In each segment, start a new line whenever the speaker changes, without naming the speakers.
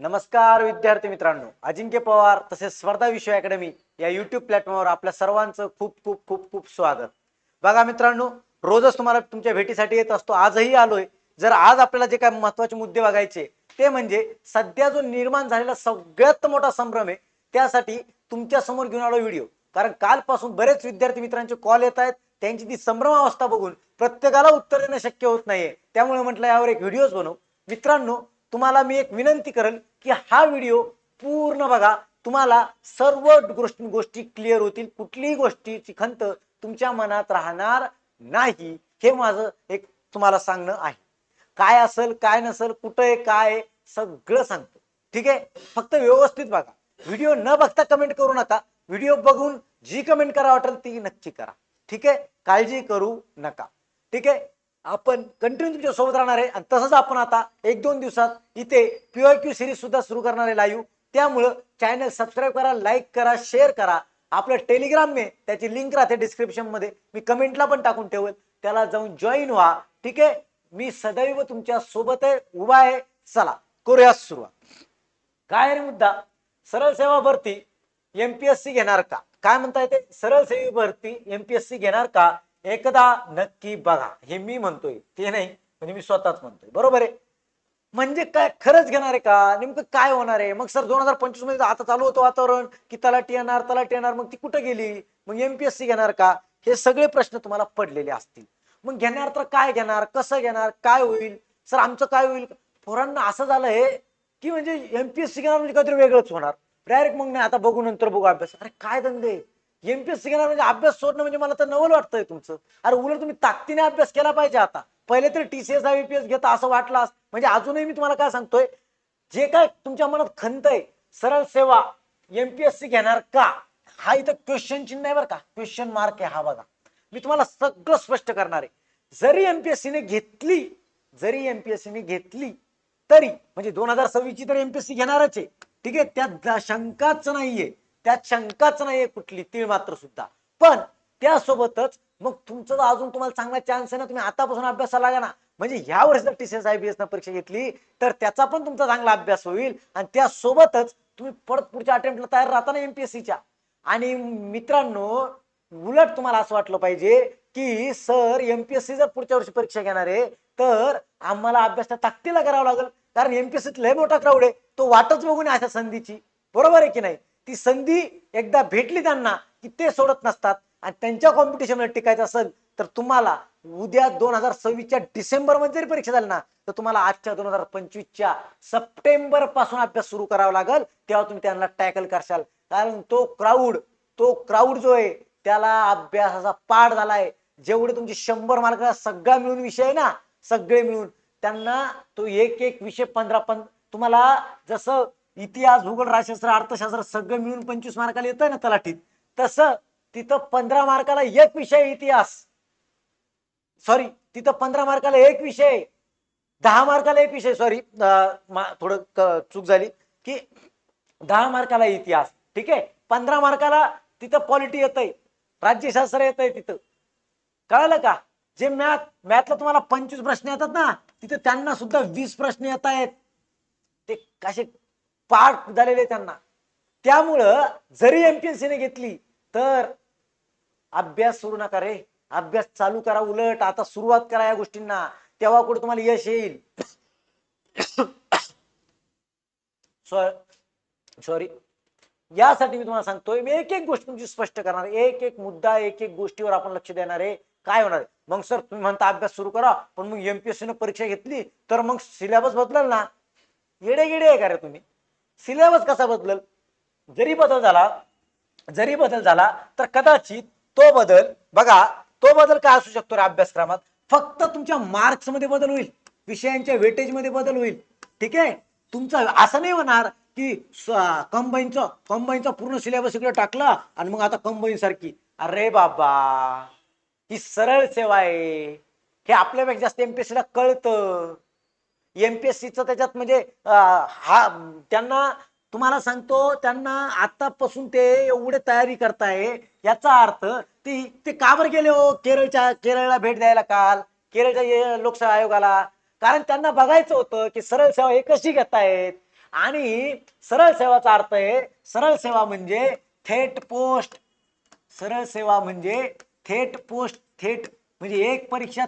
नमस्कार विद्यार्थी मित्रांनो. अजिंक्य पवार तसेच स्पर्धा विषय अकॅडमी या युट्यूब प्लॅटफॉर्मवर आपल्या सर्वांचं खूप खूप खूप खूप स्वागत. बघा मित्रांनो रोजच तुम्हाला तुमच्या भेटीसाठी येत असतो. आजही आलोय. जर आज आपल्याला जे काय महत्त्वाचे मुद्दे बघायचे ते म्हणजे सध्या जो निर्माण झालेला सगळ्यात मोठा संभ्रम आहे त्यासाठी तुमच्यासमोर घेऊन आलो व्हिडिओ. कारण कालपासून बरेच विद्यार्थी मित्रांचे कॉल येत आहेत. त्यांची ती संभ्रम अवस्था बघून प्रत्येकाला उत्तर देणं शक्य होत नाहीये. त्यामुळे म्हटलं यावर एक व्हिडिओज बनवू. मित्रांनो तुम्हाला मी एक विनंती करेल की हा व्हिडिओ पूर्ण बघा. तुम्हाला सर्व गोष्टी गोष्टी क्लिअर होतील. कुठलीही गोष्टीची खंत तुमच्या मनात राहणार नाही. हे माझं एक तुम्हाला सांगणं आहे. काय असेल काय नसेल कुठं आहे काय सगळं सांगतो. ठीक आहे? फक्त व्यवस्थित बघा. व्हिडिओ न बघता कमेंट करू नका. व्हिडिओ बघून जी कमेंट करा वाटेल ती नक्की करा. ठीक आहे? काळजी करू नका. ठीक आहे? आपण कंटिन्यू तुमच्यासोबत राहणार आहे. आणि तसंच आपण आता एक दोन दिवसात इथे पीओ क्यू सिरीज सुद्धा सुरू करणार आहे लाईव्ह त्यामुळं चॅनल सबस्क्राईब करा लाईक करा शेअर करा. आपलं टेलिग्राम मे त्याची लिंक राहते डिस्क्रिप्शनमध्ये. मी कमेंटला पण टाकून ठेवेल. त्याला जाऊन जॉईन व्हा. ठीक आहे? मी सदैव तुमच्यासोबत आहे उभा आहे. चला करूया सुरुवात. काय रे मुद्दा? सरळ सेवा भरती एमपीएससी घेणार का? काय म्हणता येते सरळ सेवा भरती एमपीएससी घेणार का? एकदा नक्की बघा. हे मी म्हणतोय ते नाही म्हणजे मी स्वतःच म्हणतोय. बरोबर आहे? म्हणजे काय खरंच घेणार आहे का? नेमकं काय होणार आहे? मग सर दोन हजार पंचवीसमध्ये आता चालू होतं वातावरण की तलाटी येणार तलाटी येणार मग ती कुठं गेली? मग एमपीएससी घेणार का? हे सगळे प्रश्न तुम्हाला पडलेले असतील. मग घेणार तर काय घेणार? कसं घेणार? काय होईल? सर आमचं काय होईल? पोरांना असं झालं हे की म्हणजे एमपीएससी घेणार म्हणजे काहीतरी वेगळंच होणार. डायरेक्ट मग नाही आता बघू नंतर बघू अभ्यास. अरे काय धंदे? एमपीएससी घेणार म्हणजे अभ्यास सोडणं म्हणजे मला तर नवल वाटतंय तुमचं. अरे उलट तुम्ही ताकदीने अभ्यास केला पाहिजे आता. पहिले तरी टीसीएस आयपीएस घेता असं वाटलं असं. म्हणजे अजूनही मी तुम्हाला काय सांगतोय? जे काय तुमच्या मनात खंत आहे सरळ सेवा एमपीएससी घेणार का? हा इथं क्वेश्चन चिन्ह आहे बरं का. क्वेश्चन मार्क आहे हा बघा. मी तुम्हाला सगळं स्पष्ट करणार आहे. जरी एमपीएससी ने घेतली जरी एमपीएससी ने घेतली तरी म्हणजे दोन हजार सव्वीस ची तर एमपीएससी घेणारच आहे. ठीक आहे? त्यात शंकाच नाहीये. त्यात शंकाच नाहीये कुठली तीळ मात्र सुद्धा. पण त्यासोबतच मग तुमचं अजून तुम्हाला चांगला चान्स आहे ना तुम्ही आतापासून अभ्यासाला लागा ना. म्हणजे ह्या वर्षी जर टीसीएस आयबीएस न परीक्षा घेतली तर त्याचा पण तुमचा चांगला अभ्यास होईल. आणि त्यासोबतच तुम्ही परत पुढच्या अटेम्प्टला तयार राहता ना एमपीएससीच्या आणि मित्रांनो उलट तुम्हाला असं वाटलं पाहिजे की सर एमपीएससी जर पुढच्या वर्षी परीक्षा घेणार आहे तर आम्हाला अभ्यास त्या ताकदीला करावा लागेल. कारण एमपीएससीत लय मोठा क्राऊड आहे. तो वाटच बघून अशा संधीची. बरोबर आहे की नाही? ती संधी एकदा भेटली त्यांना की ते सोडत नसतात आणि त्यांच्या कॉम्पिटिशनमध्ये टिकायचं असेल तर तुम्हाला उद्या दोन हजार सव्वीसच्या डिसेंबरमध्ये जरी परीक्षा झाली ना तर तुम्हाला आजच्या दोन हजार पंचवीसच्या सप्टेंबरपासून अभ्यास सुरू करावा लागेल तेव्हा तुम्ही त्यांना टॅकल करशाल. कारण तो क्राऊड तो क्राऊड जो आहे त्याला अभ्यासाचा पाठ झालाय. जेवढे तुमचे शंभर मार्क सगळा मिळून विषय आहे ना सगळे मिळून त्यांना तो एक एक विषय पंधरा पण तुम्हाला जसं इतिहास भूगोल राजशास्त्र अर्थशास्त्र सगळं मिळून पंचवीस मार्काला येतंय ना तलाठीत. तसं तिथं पंधरा मार्काला एक विषय इतिहास. सॉरी तिथं पंधरा मार्काला एक विषय दहा मार्काला एक विषय सॉरी थोडं चूक झाली की दहा मार्काला इतिहास ठीक आहे? पंधरा मार्काला तिथं पॉलिटी येत आहे राज्यशास्त्र येत आहे तिथं. कळलं का? जे मॅथ मॅथला तुम्हाला पंचवीस प्रश्न येतात ना तिथे त्यांना सुद्धा वीस प्रश्न येत आहेत ते कसे पाठ झालेले त्यांना. त्यामुळं जरी एमपीएससी ने घेतली तर अभ्यास सुरू नका रे. अभ्यास चालू करा उलट. आता सुरुवात करा या गोष्टींना. तेव्हा कुठे तुम्हाला यश येईल. सॉरी. यासाठी मी तुम्हाला सांगतोय मी एक एक गोष्ट तुमची स्पष्ट करणार. एक एक मुद्दा एक एक गोष्टीवर आपण लक्ष देणार आहे. काय होणार मग सर तुम्ही म्हणता अभ्यास सुरू करा पण मग एमपीएससी न परीक्षा घेतली तर मग सिलेबस बदलल ना. येडे गेडे आहे का रे तुम्ही? सिलेबस कसा बदलल? जरी बदल झाला जरी बदल झाला तर कदाचित तो बदल बघा तो बदल काय असू शकतो रे अभ्यासक्रमात? फक्त तुमच्या मार्क्समध्ये बदल होईल विषयांच्या वेटेजमध्ये बदल होईल. ठीक आहे? तुमचा असं नाही होणार की कंबाईनचं कंबाईनचा पूर्ण सिलेबस इकडे टाकला आणि मग आता कंबाईन सारखी. अरे बाबा ही सरळ सेवा आहे. हे आपल्यापेक्षा जास्त एमपीएससीला कळतं. एमपीएससीचं त्याच्यात म्हणजे हा त्यांना तुम्हाला सांगतो त्यांना आतापासून ते एवढे तयारी करताय याचा अर्थ ते ते का बरं गेले हो केरळच्या केरळला भेट द्यायला काल केरळच्या लोकसेवा आयोगाला? कारण त्यांना बघायचं होतं की सरळ सेवा हे कशी घेतायत? आणि सरळ सेवाचा अर्थ आहे सरळ सेवा म्हणजे थेट पोस्ट. सरळ सेवा म्हणजे थेट पोस्ट थेट म्हणजे एक परीक्षा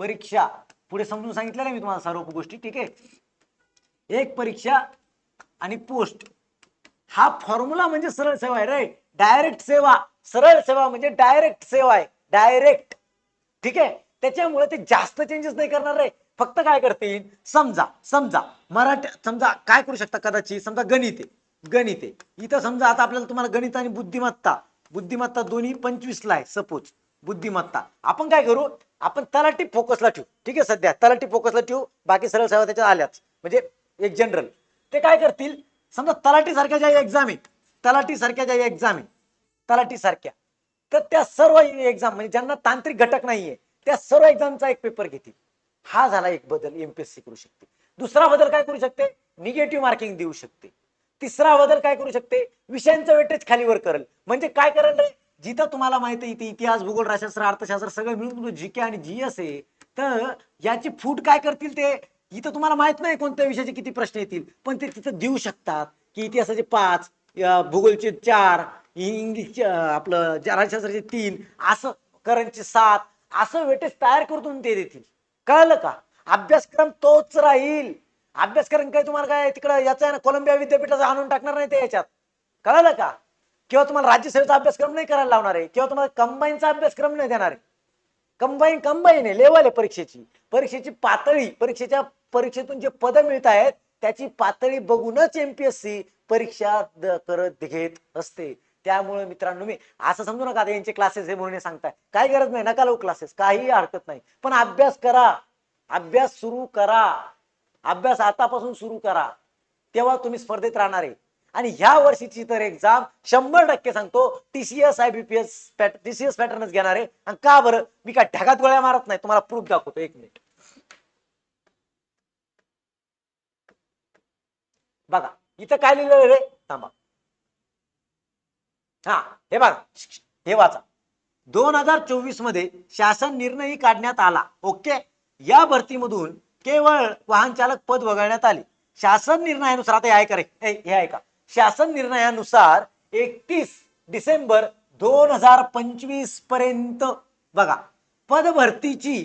परीक्षा. पुढे समजून सांगितलं मी तुम्हाला सर्व गोष्टी ठीक आहे? एक परीक्षा आणि पोस्ट हा फॉर्म्युला म्हणजे सरळ सेवा आहे रे. डायरेक्ट सेवा. सरळ सेवा म्हणजे डायरेक्ट सेवा आहे. डायरेक्ट ठीक आहे? त्याच्यामुळे ते जास्त चेंजेस नाही करणार रे. फक्त काय करतील? समजा समजा मराठी समजा काय करू शकता कदाचित? समजा गणित आहे. गणित आहे. इथं समजा आता आपल्याला तुम्हाला गणित आणि बुद्धिमत्ता. बुद्धिमत्ता दोन्ही पंचवीसला आहे सपोज बुद्धिमत्ता. आपण काय करू? आपण तलाठी फोकसला ठेवू. ठीक आहे सध्या? तलाठी फोकसला ठेवू. बाकी सरळ सेवा त्याच्यात आल्याच म्हणजे एक जनरल ते काय करतील? समजा तलाठी सारख्या ज्या एक्झाम आहे तलाठी सारख्या ज्या एक्झाम आहे तलाठी सारख्या तर त्या सर्व एक्झाम म्हणजे ज्यांना तांत्रिक घटक नाहीये त्या सर्व एक्झामचा एक पेपर घेतील. हा झाला एक बदल एमपीएससी करू शकते. दुसरा बदल काय करू शकते? निगेटिव्ह मार्किंग देऊ शकते. तिसरा बदल काय करू शकते? विषयांचं वेटेज खालीवर करेल. म्हणजे काय करेल रे? जिथं तुम्हाला माहिती आहे इथे इतिहास भूगोल राजशास्त्र अर्थशास्त्र सगळं मिळून तुमचं जी के आणि जी एस आहे तर याची फूट काय करतील ते? इथं तुम्हाला माहीत नाही कोणत्या विषयाचे किती प्रश्न येतील पण ते तिथं देऊ शकतात की इतिहासाचे पाच भूगोलचे चार इंग्लिश आपलं राजशास्त्राचे तीन असं करंटचे सात असं वेटेज तयार करून ते देतील. कळलं का? अभ्यासक्रम तोच राहील. अभ्यासक्रम काय तुम्हाला काय तिकडं याचा आहे ना कोलंबिया विद्यापीठाचा आणून टाकणार नाही ते याच्यात. कळलं का? किंवा तुम्हाला राज्यसेवेचा अभ्यासक्रम नाही करायला लावणार आहे किंवा तुम्हाला कंबाईनचा अभ्यासक्रम नाही देणार आहे. कंबाईन कंबाईन आहे लेवल आहे परीक्षेची. परीक्षेची पातळी परीक्षेच्या परीक्षेतून जे पद मिळत आहेत त्याची पातळी बघूनच एमपीएससी परीक्षा करत घेत असते. त्यामुळे मित्रांनो मी असं समजू नका आता यांचे क्लासेस हे म्हणून सांगताय. काही गरज नाही नका लावू क्लासेस काही हरकत नाही. पण अभ्यास करा. अभ्यास सुरू करा. अभ्यास आतापासून सुरू करा. तेव्हा तुम्ही स्पर्धेत राहणार आहे. आणि ह्या वर्षीची तर एक्झाम शंभर टक्के सांगतो टीसीएस आय बीपीएस टीसीएस पॅटर्नच घेणार आहे. आणि का बरं? मी काय ढगात गोळ्या मारत नाही. तुम्हाला प्रूफ दाखवतो. एक मिनिट बघा इथं काय लिहिलं रे? थांबा. हा हे बघा. हे वाचा. दोन हजार चोवीसमध्ये शासन निर्णय काढण्यात आला. ओके? या भरतीमधून केवळ वाहन चालक पद वगळण्यात आले. शासन निर्णयानुसार आता हे ऐका रे. हे ऐका. शासन निर्णयानुसार एकतीस डिसेंबर दोन हजार पंचवीसपर्यंत बघा पदभरतीची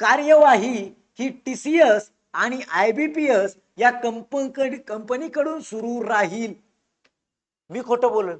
कार्यवाही ही टी सी एस आणि आय बी पी एस या कंपनी कंपनीकडून सुरू राहील. मी खोटं बोलल?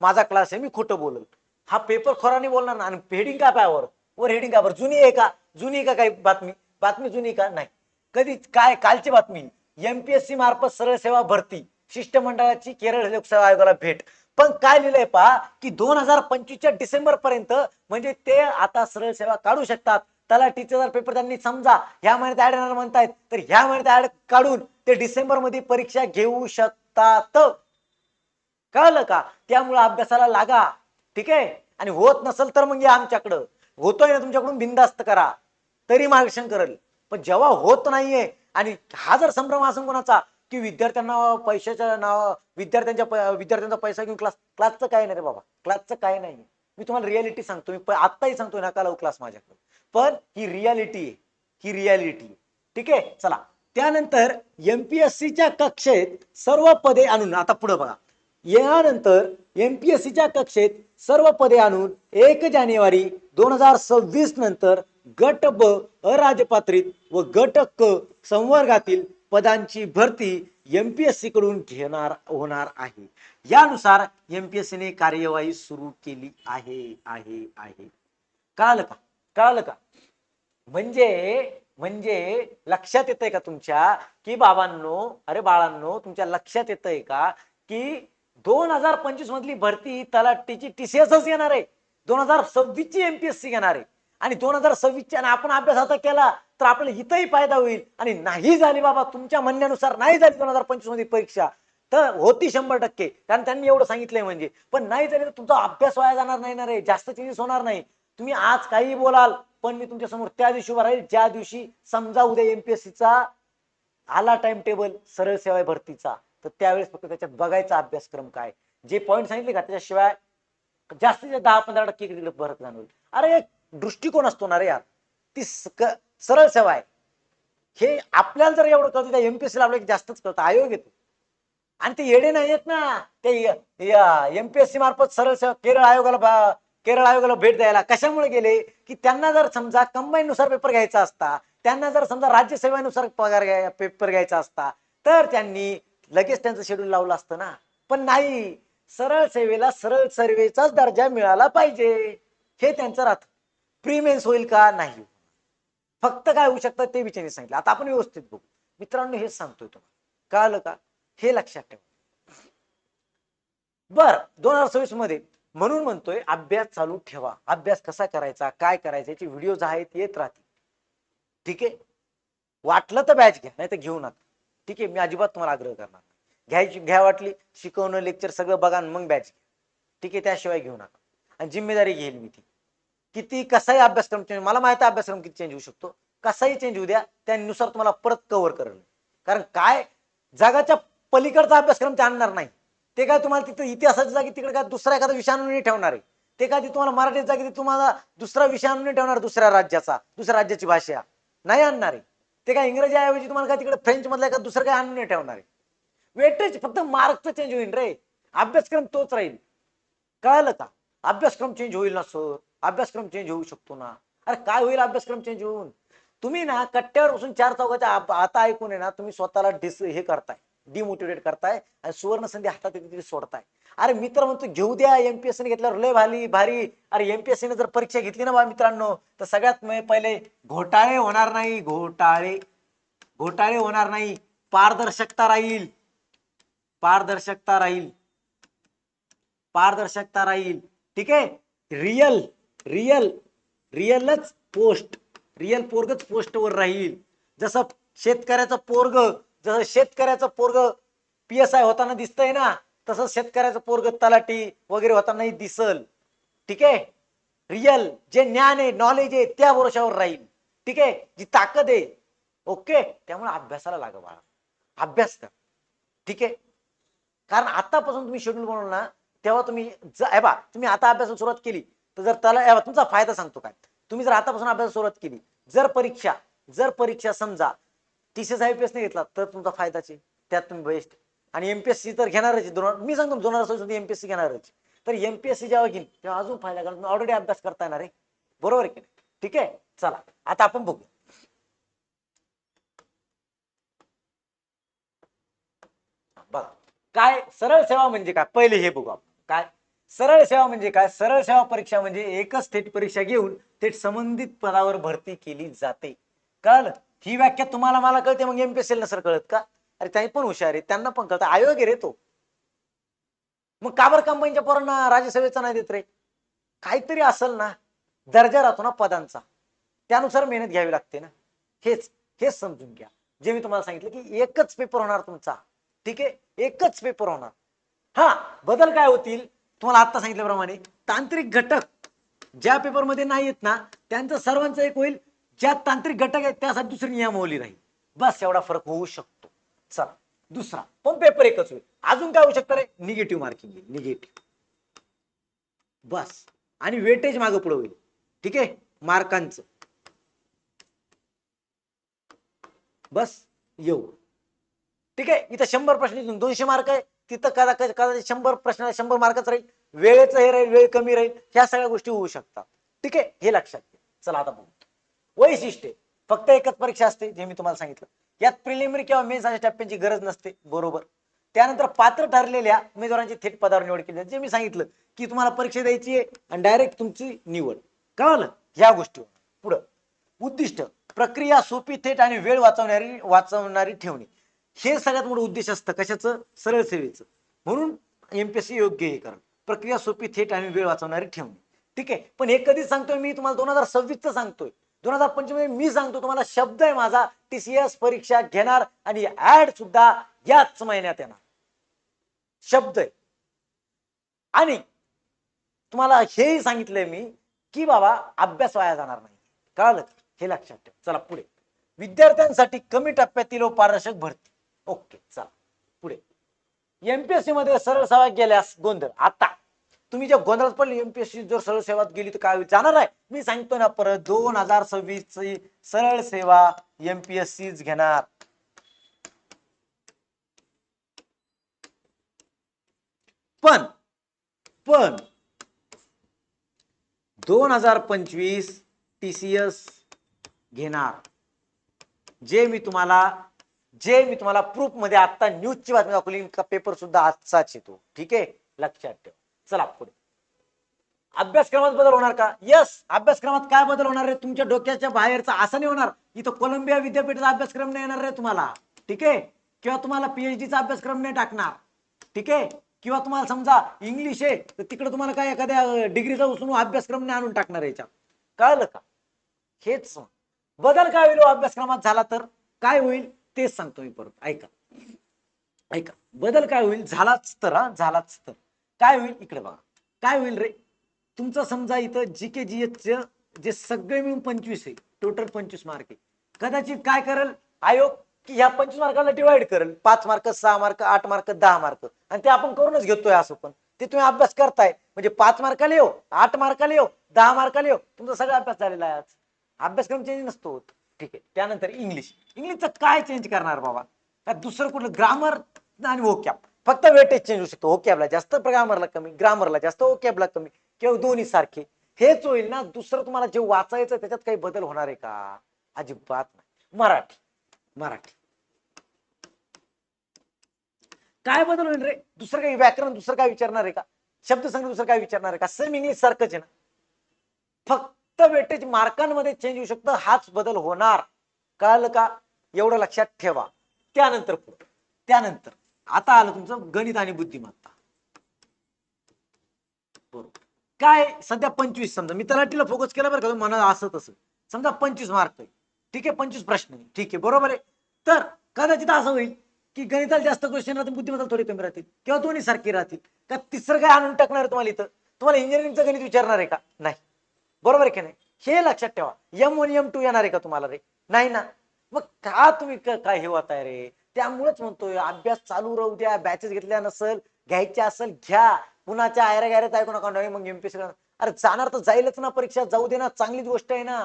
माझा क्लास आहे मी खोटं बोलल. हा पेपर खोराने बोलणार ना आणि हेडिंग का पायावर? वर हेडिंग का जुनी आहे का? जुनी आहे का काही बातमी? बातमी जुनी का? नाही. कधी काय कालची बातमी? एमपीएससी मार्फत सरळ सेवा भरती. शिष्टमंडळाची केरळ लोकसेवा आयोगाला भेट. पण काय लिहिलंय पहा की दोन हजार पंचवीसच्या डिसेंबर पर्यंत म्हणजे ते आता सरळ सेवा काढू शकतात. तलाठीचा जर पेपर त्यांनी समजा ह्या महिन्यात ऍड येणार म्हणतायत तर ह्या महिन्यात ऍड काढून ते डिसेंबरमध्ये परीक्षा घेऊ शकतात. कळलं का? त्यामुळे अभ्यासाला लागा. ठीक आहे? आणि होत नसेल तर मग या आमच्याकडं. होतोय ना तुमच्याकडून बिंदास्त करा. तरी मार्गदर्शन करेल. पण जेव्हा होत नाहीये आणि हा जर संभ्रम असून कोणाचा की विद्यार्थ्यांना पैशाच्या नाव विद्यार्थ्यांच्या विद्यार्थ्यांचा पैसा घेऊन क्लास क्लासचं काय नाही रे बाबा. क्लासचं काय नाही. मी तुम्हाला रियालिटी सांगतो. मी आत्ताही सांगतो नका लावू क्लास माझ्याकडे. पण ही रियालिटी आहे. ही रियालिटी ठीक आहे? चला. त्यानंतर एमपीएससीच्या कक्षेत सर्व पदे आणून आता पुढे बघा. यानंतर एमपीएससीच्या कक्षेत सर्व पदे आणून एक जानेवारी दोन हजार सव्वीस नंतर गट ब अराजपात्रित व गट क संवर्गातील पदांची भरती एमपीएससी कडून घेणार होणार आहे. यानुसार एमपीएससी ने कार्यवाही सुरू केली आहे आहे आहे. कळालं का? कळालं का? म्हणजे म्हणजे लक्षात येतंय का तुमच्या? की बाबांनो अरे बाळांनो तुमच्या लक्षात येतंय का? की दोन हजार पंचवीस मधली भरती तलाटीची टीसीएसच येणार आहे. दोन हजार सव्वीस ची एमपीएससी घेणार आहे. आणि दोन हजार सव्वीसच्या आणि आपण अभ्यास आता केला. तर आपल्याला इथंही फायदा होईल. आणि नाही झाली बाबा तुमच्या म्हणण्यानुसार नाही झाली दोन हजार पंचवीसमध्ये परीक्षा. तर होती शंभर टक्के. कारण त्यांनी एवढं सांगितलंय म्हणजे. पण नाही झाली तर तुमचा अभ्यास वाया जाणार नाही ना रे. जास्त चेंजेस होणार नाही. तुम्ही आज काही बोलाल पण मी तुमच्यासमोर त्या दिवशी उभा राहील. ज्या दिवशी समजा उद्या एमपीएससीचा आला टाइम टेबल सरळ सेवा भरतीचा तर त्यावेळेस फक्त त्याच्यात बघायचा अभ्यासक्रम काय? जे पॉईंट सांगितले का त्याच्याशिवाय जास्तीत जास्त दहा पंधरा टक्के भरत जाणवेल अरे एक दृष्टिकोन असतो ना रे यार. ती सरळ सेवा आहे. हे आपल्याला जर एवढं कळतं त्या एमपीएससी ला आपल्याला जास्तच कळतं आयोग येतो आणि ते येडे नाही येत ना ते एमपीएससी मार्फत सरळ सेवा केरळ आयोगाला केरळ आयोगाला भेट द्यायला कशामुळे गेले? की त्यांना जर समजा कंबाईन नुसार पेपर घ्यायचा असता त्यांना जर समजा राज्यसेवेनुसार पगार पेपर घ्यायचा असता तर त्यांनी लगेच त्यांचं शेड्यूल लावलं असतं ना. पण नाही सरळ सेवेला सरळ सर्वेचाच दर्जा मिळाला पाहिजे. हे त्यांचं राहत. प्रीमेन्स होईल का? नाही फक्त काय होऊ शकतं ते विचारणे सांगितलं. आता आपण व्यवस्थित बघू. मित्रांनो हेच सांगतोय तुम्हाला. कळालं का? हे लक्षात ठेवा. बर दोन हजार सव्वीसमध्ये म्हणून म्हणतोय अभ्यास चालू ठेवा. अभ्यास कसा करायचा काय करायचा याचे व्हिडिओज आहेत येत राहतील. ठीक आहे? वाटलं तर बॅच घ्या नाही तर घेऊ नका. ठीक आहे? मी अजिबात तुम्हाला आग्रह करणार घ्यायची घ्या वाटली शिकवणं लेक्चर सगळं बघा मग बॅच घ्या. ठीक आहे? त्याशिवाय घेऊ नका. आणि जिम्मेदारी घेईल मी ती. किती कसाही अभ्यासक्रम चेंज मला माहिती आहे अभ्यासक्रम किती चेंज होऊ शकतो. कसाही चेंज होऊ द्या त्यानुसार तुम्हाला परत कव्हर करेल कारण काय? जगाच्या पलीकडचा अभ्यासक्रम ते आणणार नाही. ते काय तुम्हाला तिथं इतिहासाच्या जागी तिकडे काय दुसरा एखादा विषाणू नाही ठेवणार आहे. ते काय ते तुम्हाला मराठी जागी तुम्हाला दुसरा विषाणू नाही ठेवणार दुसऱ्या राज्याचा दुसऱ्या राज्याची भाषा. नाही आणणार आहे. ते काय इंग्रजी ऐवजी तुम्हाला काय तिकडे फ्रेंच मधला एखादा दुसरं काय आणून नाही ठेवणार आहे. वेटेज फक्त मार्कचं चेंज होईल रे. अभ्यासक्रम तोच राहील. कळालं का? अभ्यासक्रम चेंज होईल ना सर अभ्यासक्रम चेंज होऊ शकतो ना. अरे काय होईल अभ्यासक्रम चेंज होऊन? तुम्ही ना कट्ट्यावर बसून चार चौकाच्या आता ऐकून आहे ना तुम्ही स्वतःला डिस हे करताय डिमोटिवेट करताय आणि सुवर्ण संधी हातात येते सोडताय. अरे मित्र म्हणतो घेऊ द्या एमपीएससीने घेतल्यावर लय भाली भारी. अरे एमपीएससीने जर परीक्षा घेतली ना बा मित्रांनो तर सगळ्यात पहिले घोटाळे होणार नाही घोटाळे घोटाळे होणार नाही. पारदर्शकता राहील. पारदर्शकता राहील. पारदर्शकता राहील. ठीक आहे? रियल रियल रिअलच पोस्ट रिअल पोरगच पोस्टवर राहील. जसं शेतकऱ्याचं पोरग जसं शेतकऱ्याचं पोरग पी एस आय होताना दिसतंय ना तसं शेतकऱ्याचं पोरग तलाठी वगैरे होतानाही दिसल. ठीक आहे? रिअल जे ज्ञान आहे नॉलेज आहे त्या भरोशावर राहील. ठीक आहे? जी ताकद आहे. ओके? त्यामुळे अभ्यासाला लागा बाळा. अभ्यास कर. ठीक आहे? कारण आतापासून तुम्ही शेड्यूल बनवलं ना तेव्हा तुम्ही जा बा तुम्ही आता अभ्यासाला सुरुवात केली. तर जर त्याला तुमचा फायदा सांगतो काय? तुम्ही जर आतापासून अभ्यास सुरुवात केली जर परीक्षा जर परीक्षा समजा T C S I P S नाही घेतला तर तुमचा फायदाच त्यात तुम्ही बेस्ट आणि एमपीएससी तर घेणारच दोन मी सांगतो दोन हजार सव्वीस एमपीएससी घेणारच तर एमपीएससी जेव्हा घेईन तेव्हा अजून फायदा कारण तुम्ही ऑलरेडी अभ्यास करता येणार आहे. बरोबर आहे की नाही? ठीक आहे? चला आता आपण बघू. बघा काय सरळ सेवा म्हणजे काय? पहिले हे बघू आपण. काय? सरळ सेवा म्हणजे काय? सरळ सेवा परीक्षा म्हणजे एकच थेट परीक्षा घेऊन थेट संबंधित पदावर भरती केली जाते. कळलं? ही व्याख्या तुम्हाला मला कळते मग एमपीएसएल नसर कळत का? अरे त्यांनी पण हुशार आहे त्यांना पण कळतं. आयोग रे तो. मग काबर कंपनीच्या पोरांना राज्यसभेचा नाही देत रे? काहीतरी असेल ना. दर्जा राहतो ना पदांचा. त्यानुसार मेहनत घ्यावी लागते ना. हेच हेच समजून घ्या. जे मी तुम्हाला सांगितलं की एकच पेपर होणार तुमचा. ठीक आहे? एकच पेपर होणार. हा बदल काय होतील? तुम्हाला आता सांगितल्याप्रमाणे तांत्रिक घटक ज्या पेपरमध्ये नाही येत ना त्यांचं सर्वांचं एक होईल. ज्या तांत्रिक घटक आहेत त्यासाठी दुसरी नियमावली राहील. बस एवढा फरक होऊ शकतो. चला दुसरा. पण पेपर एकच होईल. अजून काय होऊ शकतं रे? निगेटिव्ह मार्किंग येईल. निगेटिव्ह बस. आणि वेटेज मागं पुढे होईल. ठीक आहे? मार्कांचं बस येऊ. ठीक आहे? इथं शंभर प्रश्न दोनशे मार्क आहे. तिथं कदा कदाचित शंभर प्रश्न शंभर मार्कच राहील. वेळेचं हे राहील वेळ कमी राहील. ह्या सगळ्या गोष्टी होऊ शकतात. ठीक आहे? हे लक्षात घ्या. चला आता बघू. वैशिष्ट्ये. फक्त एकच परीक्षा असते जे मी तुम्हाला सांगितलं. यात प्रिलिमिनरी किंवा मेन्स अशा टप्प्यांची गरज नसते. बरोबर. त्यानंतर पात्र ठरलेल्या उमेदवारांची थेट पदावर निवड केली जाते. जे मी सांगितलं की तुम्हाला परीक्षा द्यायची आहे आणि डायरेक्ट तुमची निवड. कळलं? ह्या गोष्टी पुढं. उद्दिष्ट. प्रक्रिया सोपी थेट आणि वेळ वाचवणारी वाचवणारी ठेवणे. हे सगळ्यात मोठं उद्देश असतं. कशाचं? सरळ सेवेचं. म्हणून एमपीएससी योग्य हे करणं. प्रक्रिया सोपी थेट आणि वेळ वाचवणारी ठेवणे. ठीक आहे? पण हे कधीच सांगतोय मी? तुम्हाला दोन हजार सव्वीसचं सांगतोय. दोन हजार पंचवीस मी सांगतो तुम्हाला शब्द आहे माझा. टीसीएस परीक्षा घेणार आणि ऍड सुद्धा याच महिन्यात येणार. शब्द आहे. आणि तुम्हाला हेही सांगितलंय मी की बाबा अभ्यास वाया जाणार नाही. कळालं? हे लक्षात ठेव. चला पुढे. विद्यार्थ्यांसाठी कमी टप्प्यातील व पारदर्शक भरती. ओके चला. पुढे. एमपीएससी मध्ये सरळ सेवा गेल्यास गोंधळ. आता तुम्ही ज्या गोंधळात पडले एमपीएससी जर सरळ सेवात गेली तर काय होईल जाणार आहे? मी सांगतो ना परत दोन हजार सव्वीस ची सरळ सेवा एमपीएससीच घेणार. पण पण दोन हजार पंचवीस टी सी एस घेणार. जे मी तुम्हाला जे मी तुम्हाला प्रूफमध्ये आता न्यूजची बातमी दाखवली का पेपर सुद्धा आजचाच येतो. ठीक आहे? लक्षात ठेव. चला पुढे. अभ्यासक्रमात बदल होणार का? यस अभ्यासक्रमात काय बदल होणार आहे तुमच्या डोक्याच्या बाहेरचा असं नाही होणार. इथं कोलंबिया विद्यापीठाचा अभ्यासक्रम नाही येणार आहे तुम्हाला. ठीक आहे? किंवा तुम्हाला पीएचडीचा अभ्यासक्रम नाही टाकणार. ठीक आहे? किंवा तुम्हाला समजा इंग्लिश आहे तर तिकडे तुम्हाला काय एखाद्या डिग्रीचा उचलून अभ्यासक्रम नाही आणून टाकणार याच्यात. कळलं का? हेच. बदल काय होईल हो अभ्यासक्रमात झाला तर? काय होईल? तेच सांगतो मी परत. ऐका. ऐका. बदल काय होईल? झालाच तर हा? झालाच तर. काय होईल? इकडे बघा. काय होईल रे? तुमचं समजा इथं जी के जी एच जे सगळे मिळून पंचवीस आहे. टोटल पंचवीस मार्क आहे. कदाचित काय करेल? आयोग की ह्या पंचवीस मार्काला डिवाइड करेल. पाच मार्क सहा मार्क आठ मार्क दहा मार्क आणि ते आपण करूनच घेतोय असं पण. ते तुम्ही अभ्यास करताय. म्हणजे पाच मार्काला येऊ हो, आठ मार्काला येऊ हो, दहा मार्काला येऊ हो. तुमचा सगळा अभ्यास झालेला आहे आज. अभ्यासक्रम चेंज नसतो ठीक आहे. त्यानंतर इंग्लिश इंग्लिशचं काय चेंज करणार बाबा? का दुसरं कुठलं ग्रामर आणि वोकॅब फक्त वेटेज चेंज होऊ शकतो. वोकॅबला जास्त ग्रामरला कमी ग्रामरला जास्त वोकॅबला कमी किंवा दोन्ही सारखे. हेच होईल ना दुसरं तुम्हाला जे वाचायचं त्याच्यात काही बदल होणार आहे का? अजिबात नाही. मराठी. मराठी. काय बदल होईल रे? दुसरं काही व्याकरण दुसरं काय विचारणार आहे का? शब्द शब्दसंग्रह दुसरं काय विचारणार आहे का? सेम इंग्लिश सारखंच आहे ना? फक्त वेटेज मार्कांमध्ये चेंज होऊ शकतं. हाच बदल होणार. कळलं का? एवढं लक्षात ठेवा. त्यानंतर त्यानंतर. आता आलं तुमचं गणित आणि बुद्धिमत्ता. बरोबर. काय? सध्या पंचवीस समजा. मी तलाठीला फोकस केला बरं का. म्हणा असं तसं. समजा पंचवीस मार्क आहे. ठीक आहे? पंचवीस प्रश्न आहे. ठीक आहे. बरोबर आहे? तर कदाचित असं होईल की गणिताला जास्त क्वेश्चन राहतील बुद्धिमत्ता थोडी कमी राहतील. किंवा दोन्ही सारखी राहतील. का तिसरं काय आणून टाकणार तुम्हाला इथं? तुम्हाला इंजिनिअरिंगचं गणित विचारणार आहे का? नाही. बरोबर आहे की नाही? हे लक्षात ठेवा. एम वन एम टू येणार आहे का तुम्हाला रे? नाही ना. मग का तुम्ही काय हे होताय रे? त्यामुळेच म्हणतोय अभ्यास चालू राहू द्या बॅचेस घेतल्या नसेल घ्यायच्या असेल घ्या. कुणाच्या आयऱ्या गायऱ्यात ऐकू नका नाही मग एमपीएस अरे जाणार तर जाईलच ना परीक्षा जाऊ दे ना चांगलीच गोष्ट आहे ना.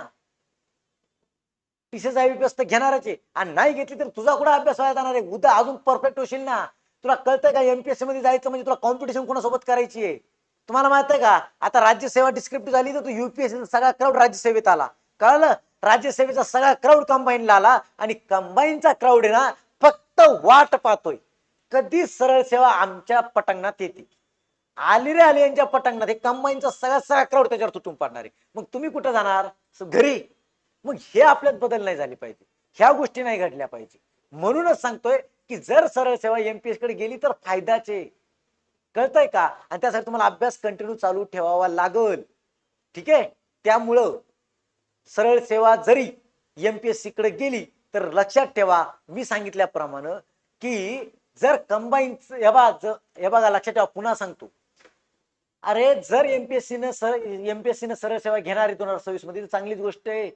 टीसीएस आयबीपीएस तर घेणारच आहे. आणि नाही घेतली तर तुझा कुठं अभ्यास व्हायला जाणार आहे? उद्या अजून परफेक्ट होशील ना. तुला कळतंय का एमपीएससी मध्ये जायचं म्हणजे तुला कॉम्पिटिशन कोणासोबत करायची आहे? तुम्हाला माहीत आहे का? आता राज्यसेवा डिस्क्रिप्ट झाली तर तू युपीएससी सगळा क्राऊड राज्यसेवेत आला. कळलं? राज्यसेवेचा सगळा क्राऊड कंबाईनला आला आणि कंबाईनचा क्राऊड आहे ना फक्त वाट पाहतोय. कधी सरळ सेवा आमच्या पटांगणात येते? आली रे आली यांच्या पटांगणात. हे कंबाईनचा सगळा सगळा क्राऊड त्याच्यावर तुटून पाडणार आहे. मग तुम्ही कुठं जाणार? घरी. मग हे आपल्यात बदल नाही झाली पाहिजे. ह्या गोष्टी नाही घडल्या पाहिजे. म्हणूनच सांगतोय की जर सरळ सेवा एमपीएसकडे गेली तर फायदाचे. कळतंय का? आणि त्यासाठी तुम्हाला अभ्यास कंटिन्यू चालू ठेवावा लागल. ठीक आहे? त्यामुळं सरळ सेवा जरी एमपीएससी कडे गेली तर लक्षात ठेवा मी सांगितल्याप्रमाणे की जर कंबाईन हे बघा लक्षात ठेवा पुन्हा सांगतो. अरे जर एमपीएससी न सर एमपीएससी न सरळ सेवा घेणार आहे दोन हजार सव्वीसमध्ये चांगलीच गोष्ट आहे.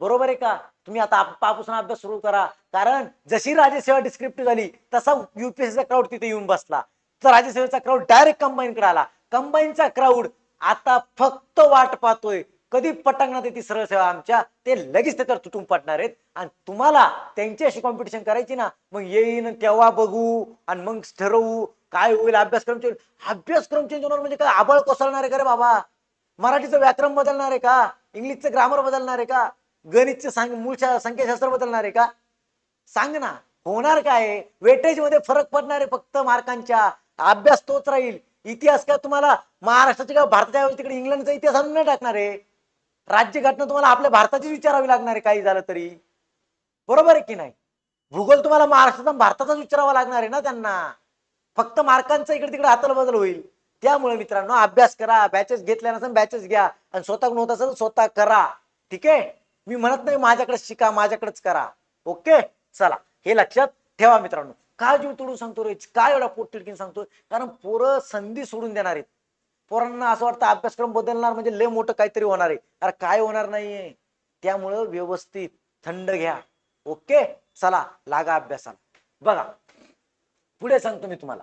बरोबर आहे का? तुम्ही आता पापासून अभ्यास सुरू करा. कारण जशी राज्यसेवा डिस्क्रिप्ट झाली तसा युपीएससीचा क्राऊड तिथे येऊन बसला. तर राज्यसेवेचा क्राऊड डायरेक्ट कंबाईन कडे आला. कंबाईनचा क्राऊड आता फक्त वाट पाहतोय. कधी पटांगणात येते सरळ सेवा आमच्या? ते लगेच त्याच्यावर तुटून पडणार आहेत. आणि तुम्हाला त्यांच्याशी कॉम्पिटिशन करायची ना मग येईन तेव्हा बघू आणि मग ठरवू काय होईल अभ्यासक्रम चेंज अभ्यासक्रम चेंज होणार म्हणजे काय? आबळ कोसळणार आहे का रे बाबा? मराठीचं व्याकरण बदलणार आहे का? इंग्लिशचं ग्रामर बदलणार आहे का? गणितचं सांग मूळच्या संख्याशास्त्र बदलणार आहे का? सांग ना. होणार काय? वेटेजमध्ये फरक पडणार आहे फक्त मार्कांच्या अभ्यास तोच राहील. इतिहास काय तुम्हाला महाराष्ट्राच्या किंवा भारताच्या तिकडे इंग्लंडचा इतिहास आणून नाही टाकणार आहे? राज्यघटना तुम्हाला आपल्या भारताचीच विचारावी लागणार आहे काही झालं तरी. बरोबर आहे की नाही? भूगोल तुम्हाला महाराष्ट्राचा भारताचाच विचारावा लागणार आहे ना त्यांना. फक्त मार्कांचा इकडे तिकडे हाताला बदल होईल. त्यामुळे मित्रांनो अभ्यास करा बॅचेस घेतल्या नसेल बॅचेस घ्या आणि स्वतः होत असेल स्वतः करा. ठीक आहे? मी म्हणत नाही माझ्याकडे शिका माझ्याकडेच करा. ओके चला हे लक्षात ठेवा मित्रांनो. का जीव तोडून सांगतो रे? काय एवढा पोट तिडकीन सांगतो कारण पोरं संधी सोडून देणार आहेत. पोरांना असं वाटतं अभ्यासक्रम बदलणार म्हणजे लय मोठं काहीतरी होणार आहे. अरे काय होणार नाहीये? त्यामुळं व्यवस्थित थंड घ्या. ओके? चला लागा अभ्यासाला. बघा. पुढे सांगतो मी तुम्हाला.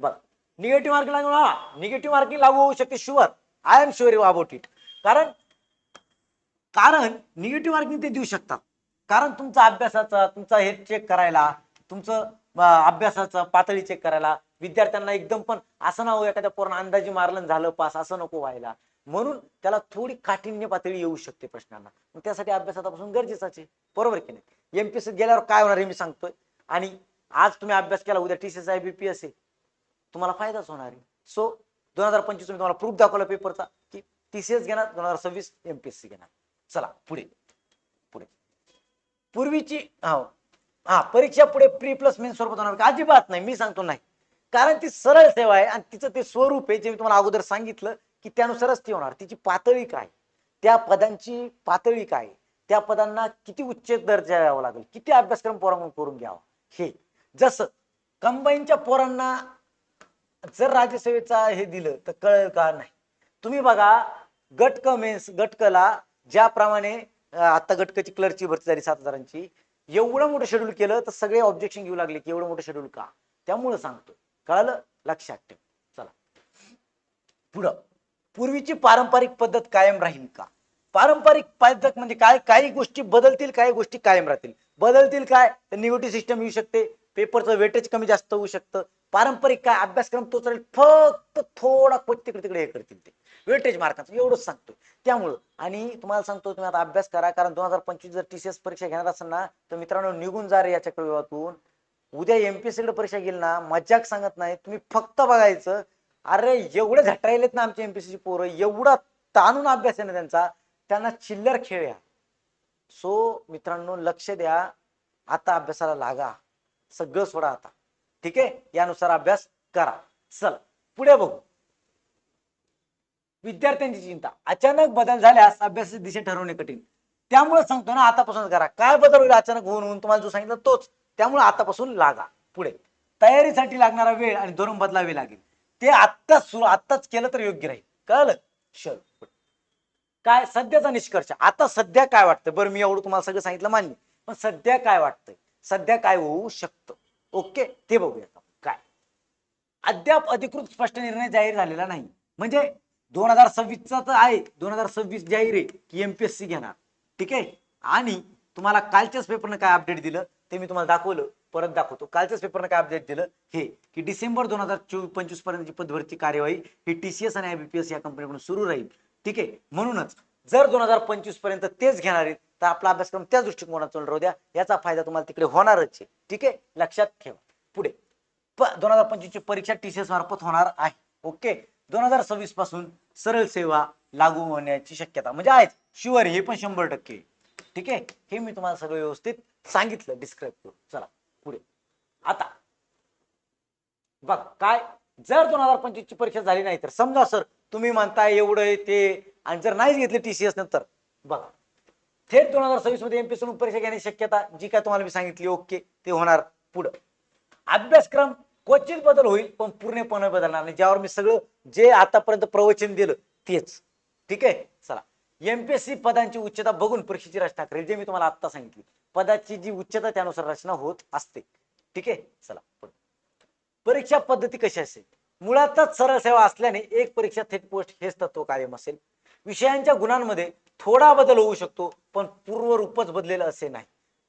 बघा. निगेटिव्ह मार्किंग लागू हा. निगेटिव्ह मार्किंग लागू होऊ शकते sure I am sure about it कारण कारण निगेटिव्ह मार्किंग ते देऊ शकतात. कारण तुमचा अभ्यासाचा तुमचा हे चेक करायला तुमचं अभ्यासाचं पातळी चेक करायला. विद्यार्थ्यांना एकदम पण असं ना हो एखाद्या पोरण अंदाजी मारलं झालं पास असं नको व्हायला. म्हणून त्याला थोडी काठिण्य पातळी येऊ शकते प्रश्नांना. मग त्यासाठी अभ्यास आतापासून गरजेचाच आहे. बरोबर की नाही? एमपीएससी गेल्यावर काय होणार हे मी सांगतोय. आणि आज तुम्ही अभ्यास केला उद्या टीसीएस आय बीपीएस आहे तुम्हाला फायदाच होणार आहे. सो दोन हजार पंचवीस तुम्हाला प्रूफ दाखवला पेपरचा की टीसीएस घेणार दोन हजार सव्वीस एमपीएससी घेणार. चला पुढे. पुढे. पूर्वीची हा. हा परीक्षा पुढे प्री प्लस मेन स्वरूपात होणार. का अजिबात नाही मी सांगतो नाही. कारण ती सरळ सेवा आहे आणि तिचं ते स्वरूप आहे जे मी तुम्हाला अगोदर सांगितलं की त्यानुसारच ती होणार. तिची पातळी काय? त्या पदांची पातळी काय? त्या पदांना किती उच्च दर्जा द्यावा लागेल? किती अभ्यासक्रम पोरांकडून करून घ्यावा? हे. जसं कंबाईनच्या पोरांना जर राज्यसेवेचा हे दिलं तर कळेल का? नाही. तुम्ही बघा गटक मेन्स गटकला ज्याप्रमाणे आता गटकची क्लर्कची भरती झाली सात हजारांची एवढं मोठं शेड्यूल केलं तर सगळे ऑब्जेक्शन घेऊ लागले की एवढं मोठं शेड्यूल का? त्यामुळं सांगतो कळालं? लक्षात ठेव. चला. पुढं. पूर्वीची पारंपरिक पद्धत कायम राहील का? पारंपरिक पद्धत म्हणजे काय? काही गोष्टी बदलतील काही गोष्टी कायम राहतील. बदलतील काय? तर निगेटिव्ह सिस्टम येऊ शकते. पेपरचं वेटेज कमी जास्त होऊ शकतं. पारंपरिक काय? अभ्यासक्रम तोच राहील फक्त थोडा क्वचित तिकडे तिकडे हे करतील ते. वेटेज मार्कांचं एवढंच सांगतो त्यामुळं. आणि तुम्हाला सांगतो तुम्ही आता अभ्यास करा कारण दोन हजार पंचवीस जर टी सी एस परीक्षा घेणार असेल ना तर मित्रांनो निघून जा रे याच्या चक्रव्यूहातून उद्या एमपीएससीकडे परीक्षा गेली ना मजाक सांगत नाही. तुम्ही फक्त बघायचं अरे एवढे झटायलेत ना आमच्या एमपीएससी पोरं एवढा ताणून अभ्यास आहे ना त्यांचा त्यांना चिल्लर खेळ या. सो मित्रांनो लक्ष द्या. आता अभ्यासाला लागा. सगळं सोडा आता. ठीक आहे? यानुसार अभ्यास करा. चल पुढे बघू. विद्यार्थ्यांची चिंता. अचानक बदल झाल्यास अभ्यासाची दिशा ठरवणे कठीण. त्यामुळे सांगतो ना आतापासून करा. काय बदल होईल अचानक होऊन होऊन तुम्हाला जो सांगितलं तोच. त्यामुळे आतापासून लागा. पुढे. तयारीसाठी लागणारा वेळ आणि धोरण बदलावे लागेल. ते आत्ताच सुरू आत्ताच केलं तर योग्य राहील. कळलं? शर काय सध्याचा निष्कर्ष. आता सध्या काय वाटतं बरं मी एवढं तुम्हाला सगळं सांगितलं मान्य. पण सध्या काय वाटतंय? सध्या काय होऊ शकतं? ओके? ते बघूया. काय? अद्याप अधिकृत स्पष्ट निर्णय जाहीर झालेला नाही. म्हणजे दोन हजार सव्वीसचा तर आहे. दोन हजार सव्वीस जाहीर आहे की एमपीएससी घेणार. ठीक आहे? आणि तुम्हाला कालच्याच पेपरनं काय अपडेट दिलं ते मी तुम्हाला दाखवलं परत दाखवतो. कालच्याच पेपरनं काय अपडेट दिलं हे की डिसेंबर दोन हजार चोवीस पंचवीस पर्यंतची पदभरती कार्यवाही ही टीसीएस आणि आयबीपीएस या कंपनीकडून सुरू राहील. ठीक आहे? म्हणूनच जर दोन हजार पंचवीसपर्यंत तेच घेणार आहेत तर आपला अभ्यासक्रम त्या दृष्टिकोनातून राहू द्या. याचा फायदा तुम्हाला तिकडे होणारच आहे. ठीक आहे? लक्षात ठेवा. पुढे. दोन हजार पंचवीस ची परीक्षा टीसीएस मार्फत होणार आहे. ओके? दोन हजार सव्वीसपासून सरळ सेवा लागू होण्याची शक्यता म्हणजे आहेच. शुअर हे पण शंभर टक्के ठीक आहे? हे मी तुम्हाला सगळं व्यवस्थित सांगितलं डिस्क्राईब करून. चला पुढे. आता बघ काय जर दोन हजार पंचवीस ची परीक्षा झाली नाही तर समजा सर तुम्ही म्हणताय एवढं ते आणि जर नाहीच घेतले टीसीएस नंतर बघा. थेट दोन हजार सव्वीसमध्ये एमपीएस परीक्षा घेण्याची शक्यता जी काय तुम्हाला मी सांगितली ओके ते होणार पुढं. अभ्यासक्रम क्वचित बदल होईल पण पूर्णपणे बदलणार नाही. ज्यावर मी सगळं जे आतापर्यंत प्रवचन दिलं तेच. ठीक आहे? चला. एमपीएससी पदांची उच्चता बघून परीक्षेची रचना करेल जे मी तुम्हाला आता सांगितली. पदाची जी उच्चता त्यानुसार रचना होत असते. ठीक आहे? चला. परीक्षा पद्धती कशी असेल? मुळातच सरळ सेवा असल्याने एक परीक्षा थेट पोस्ट हेच तत्व कायम असेल. विषयांच्या गुणांमध्ये थोडा बदल होऊ शकतो पण पूर्व रूपच बदलेलं असे नाही.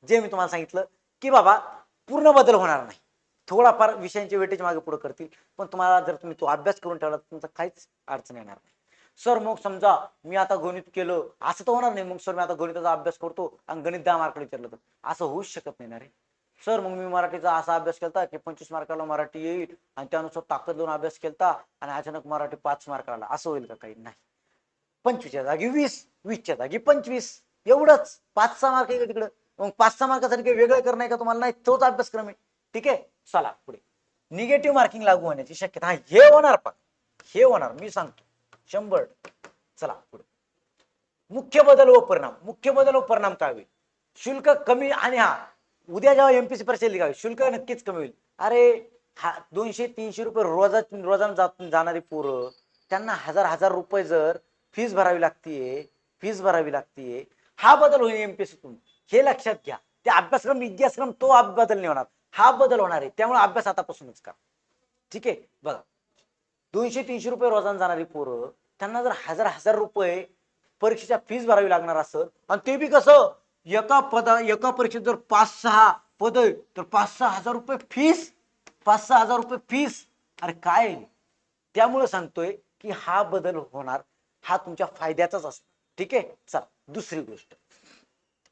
जे मी तुम्हाला सांगितलं की बाबा पूर्ण बदल होणार नाही. थोडाफार विषयांचे वेटेज मागे पुढे करतील पण तुम्हाला जर तुम्ही तो अभ्यास करून ठेवला तुमचा काहीच अडचण येणार नाही. सर मग समजा मी आता गणित केलं असं तर होणार नाही. मग सर मी आता गणिताचा अभ्यास करतो आणि गणित दहा मार्कडे विचारलं तर असं होऊच शकत नाही ना रे. सर मग मी मराठीचा असा अभ्यास केलता की पंचवीस मार्काला मराठी येईल आणि त्यानुसार ताकद देऊन अभ्यास केलता आणि अचानक मराठी पाच मार्काला असं होईल का काही? नाही. पंचवीसच्या जागी वीस वीसच्या जागी पंचवीस. एवढंच. पाच सहा मार्क आहे तिकडं? मग पाच सहा मार्कासाठी काही वेगळं करणं आहे का तुम्हाला? नाही तोच अभ्यासक्रम आहे. ठीक आहे? चला पुढे. निगेटिव्ह मार्किंग लागू होण्याची शक्यता हा हे होणार पण. हे होणार. मी सांगतो. शंभर. चला पुढे. मुख्य बदल व परिणाम. मुख्य बदल व परिणाम काय होईल? शुल्क कमी आणि हा उद्या जेव्हा एमपीसी परीक्षा लिहिली का शुल्क नक्कीच कमी होईल. अरे हा दोनशे तीनशे रुपये रोजा रोजानं जात जाणारी पोरं त्यांना हजार हजार रुपये जर फीज भरावी लागतीये फीज भरावी लागतीये हा बदल होईल एमपीसीतून हे लक्षात घ्या. ते अभ्यासक्रम इतिहासक्रम तो बदल नाही होणार. हा बदल होणार आहे. त्यामुळे अभ्यास आतापासूनच करा. ठीक आहे? बघा. दोनशे तीनशे रुपये रोजानं जाणारी पोरं त्यांना जर हजार हजार रुपये परीक्षेच्या फीज भरावी लागणार असत आणि ते बी कसं? एका पदा एका परीक्षेत जर पाच सहा पद तर पाच सहा हजार रुपये फीस पाच सहा हजार रुपये फीस अरे काय त्यामुळे सांगतोय की हा बदल होणार हा तुमच्या फायद्याचाच असतो. ठीक आहे? चला दुसरी गोष्ट.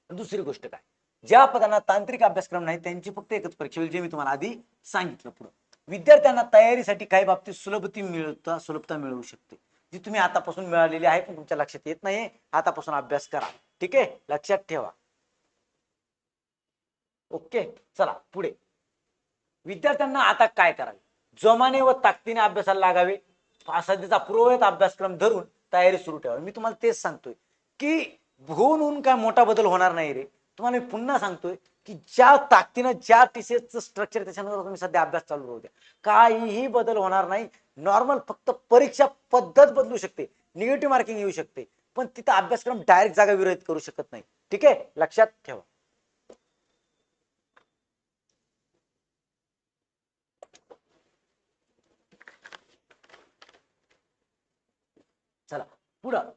दुसरी गोष्ट काय? ज्या पदांना तांत्रिक अभ्यासक्रम नाही त्यांची फक्त एकच परीक्षा होईल जे मी तुम्हाला आधी सांगितलं पुढं. विद्यार्थ्यांना तयारीसाठी काही बाबतीत सुलभती मिळता सुलभता मिळवू शकते. जी तुम्ही आतापासून मिळालेली आहे पण तुमच्या लक्षात येत नाही आतापासून अभ्यास करा. ठीक आहे? लक्षात ठेवा. ओके? चला पुढे. विद्यार्थ्यांना आता काय करावे? जोमाने व ताकदीने अभ्यासाला लागावे. सध्याचा पूर्ववत अभ्यासक्रम धरून तयारी सुरू ठेवा मी तुम्हाला तेच सांगतोय की भून होऊन काय मोठा बदल होणार नाही रे. तुम्हाला मी पुन्हा सांगतोय की ज्या ताकदीनं ज्या टीसीएसचं स्ट्रक्चर त्याच्यानंतर तुम्ही सध्या अभ्यास चालू राहू द्या. काहीही बदल होणार नाही. नॉर्मल फक्त परीक्षा पद्धत बदलू शकते. निगेटिव्ह मार्किंग येऊ शकते. पण तिथं अभ्यासक्रम डायरेक्ट जागा विरोध करू शकत नाही. ठीक आहे? लक्षात ठेवा. चला पुढं.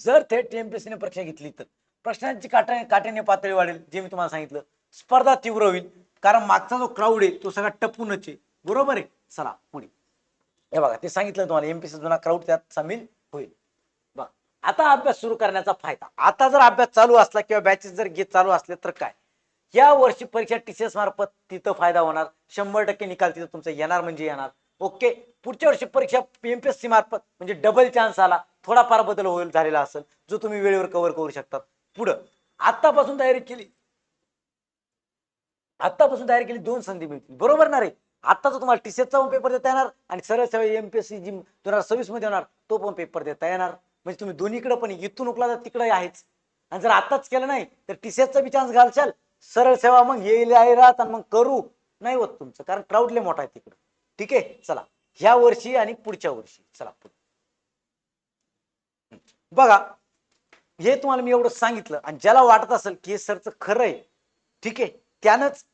जर थेट टीएमपीएससीने परीक्षा घेतली तर. प्रश्नांची काटा काट्याने पातळी वाढेल जे मी तुम्हाला सांगितलं. स्पर्धा तीव्र होईल कारण मागचा जो क्राऊड आहे तो सगळा टपूनच आहे. बरोबर आहे? चला पुढे. हे बघा ते सांगितलं तुम्हाला एमपीसी जुना क्राऊड त्यात सामील होईल. बघा आता अभ्यास सुरू करण्याचा फायदा. आता जर अभ्यास चालू असला किंवा बॅचेस जर घेत चालू असले तर काय? या वर्षी परीक्षा टीसीएस मार्फत तिथं फायदा होणार. शंभर टक्के निकाल तिथं तुमचं येणार म्हणजे येणार. ओके? पुढच्या वर्षी परीक्षा पीएमपीएससी मार्फत म्हणजे डबल चान्स आला थोडाफार बदल होईल झालेला असेल जो तुम्ही वेळेवर कव्हर करू शकतात. पुढं. आतापासून तयारी केली. आतापासून तयारी केली दोन संधी मिळतील. बरोबर ना रे? आताच तुम्हाला टीसीएसचा पण पेपर देता येणार आणि सरळ सेवा एमपीएससी जी दोन हजार सव्वीसमध्ये होणार तो पण पेपर देता येणार. म्हणजे तुम्ही दोन्हीकडे पण इथून उकला तर तिकडे आहेच. आणि जर आताच केलं नाही तर टीसीएसचा बी चान्स घालशाल. सरळ सेवा मग येईल आहे राहत आणि मग करू. नाही होत तुमचं कारण क्राऊड लय मोठा आहे तिकडे. ठीक आहे? चला. ह्या वर्षी आणि पुढच्या वर्षी. चला बघा. हे तुम्हाला मी एवढं सांगितलं. आणि ज्याला वाटत असेल की हे सरचं खरं आहे ठीक आहे त्यानंच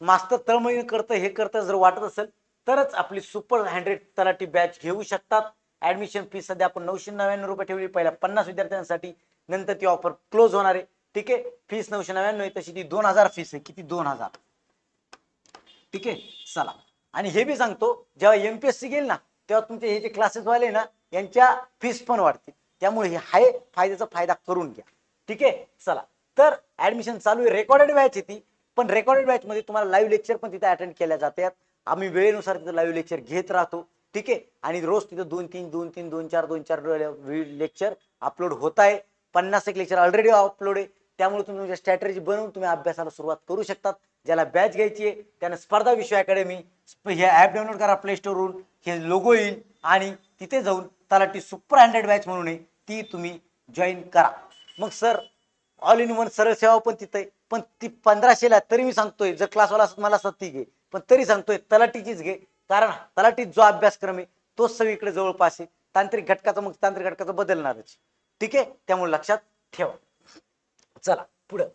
मास्तर तळमळीने करतं हे करतं जर वाटत असेल तरच आपली सुपर हंड्रेड तलाठी बॅच घेऊ शकतात. ऍडमिशन फी सध्या आपण नऊशे नव्याण्णव रुपये ठेवली पहिल्या पन्नास विद्यार्थ्यांसाठी. नंतर ती ऑफर क्लोज होणार आहे ठीक आहे. फीस नऊशे नव्याण्णव आहे तशी ती दोन हजार फीस आहे किती दोन हजार. ठीक आहे चला. आणि हे बी सांगतो जेव्हा एमपीएससी घेईल ना तेव्हा तुमचे हे जे क्लासेस वाले ना यांच्या फीस पण वाढतील. त्यामुळे हे हाय फायद्याचा फायदा करून घ्या. ठीक आहे? चला. तर ऍडमिशन चालू आहे. रेकॉर्डेड बॅच आहे ती. पण रेकॉर्डेड बॅच मध्ये तुम्हाला लाईव्ह लेक्चर पण तिथे अटेंड केल्या जातात. आम्ही वेळेनुसार तिथे लाईव्ह लेक्चर घेत राहतो. ठीक आहे? आणि रोज तिथं दोन तीन दोन तीन दोन चार दोन चार लेक्चर अपलोड होत आहे. पन्नास एक लेक्चर ऑलरेडी अपलोड आहे. त्यामुळे तुम्ही तुमच्या स्ट्रॅटेजी बनवून तुम्ही अभ्यासाला सुरुवात करू शकतात. ज्याला बॅच घ्यायची आहे त्यानं स्पर्धा विषय अकॅडमी हे ऍप डाउनलोड करा प्ले स्टोरवरून हे लोगो येईल आणि तिथे जाऊन तलाठी सुपर हंड्रेड बॅच म्हणून आहे ती तुम्ही जॉईन करा. मग सर ऑल इन वन सरळ सेवा पण तिथे आहे. पण ती पंधराशेला तरी मी सांगतोय जर क्लासवाला असत मला ती घे. पण तरी सांगतोय तलाठीचीच घे. कारण तलाठीत जो अभ्यासक्रम आहे तोच सगळीकडे जवळपास आहे. तांत्रिक घटकाचा मग तांत्रिक घटकाचा बदलणारच. ठीक आहे? त्यामुळे लक्षात ठेवा. चला पुढं.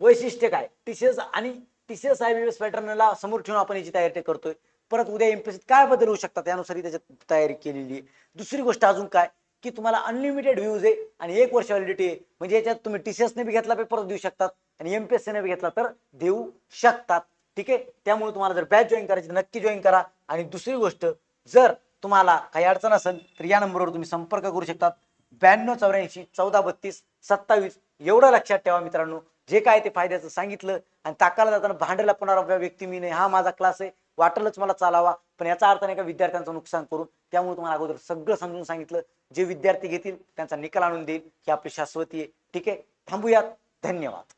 वैशिष्ट्य काय? टीसीएस आणि टीसीएस आय बी एस पॅटर्नला समोर ठेवून आपण याची तयारी करतोय. परत उद्या एमपीएससीत काय बदल होऊ शकतात यानुसार त्याच्यात तयारी केलेली आहे. दुसरी गोष्ट अजून काय? की तुम्हाला अनलिमिटेड व्ह्यूज आहे आणि एक वर्ष व्हॅलिडिटी आहे. म्हणजे याच्यात तुम्ही टीसीएसने बी घेतला पेपर देऊ शकतात आणि एमपीएससीने बी घेतला तर देऊ शकतात. ठीक आहे? त्यामुळे तुम्हाला जर बॅच जॉईन करायची तर नक्की जॉईन करा. आणि दुसरी गोष्ट जर तुम्हाला काही अडचण असेल तर या नंबरवर तुम्ही संपर्क करू शकतात. ब्याण्णव चौऱ्याऐंशी चौदा बत्तीस सत्तावीस एवढं लक्षात ठेवा मित्रांनो. जे काय ते फायद्याचं सांगितलं आणि ताकाला जाताना भांडला पुनराव्या व्यक्ती मी नाही. हा माझा क्लास आहे. वाटलंच मला चालावा. पण याचा अर्थ नाही का विद्यार्थ्यांचं नुकसान करून त्यामुळे तुम्हाला अगोदर सगळं समजून सांगितलं. जे विद्यार्थी घेतील त्यांचा निकाल आणून देईल. ही आपली शाश्वती आहे. ठीक आहे? थांबूयात. धन्यवाद.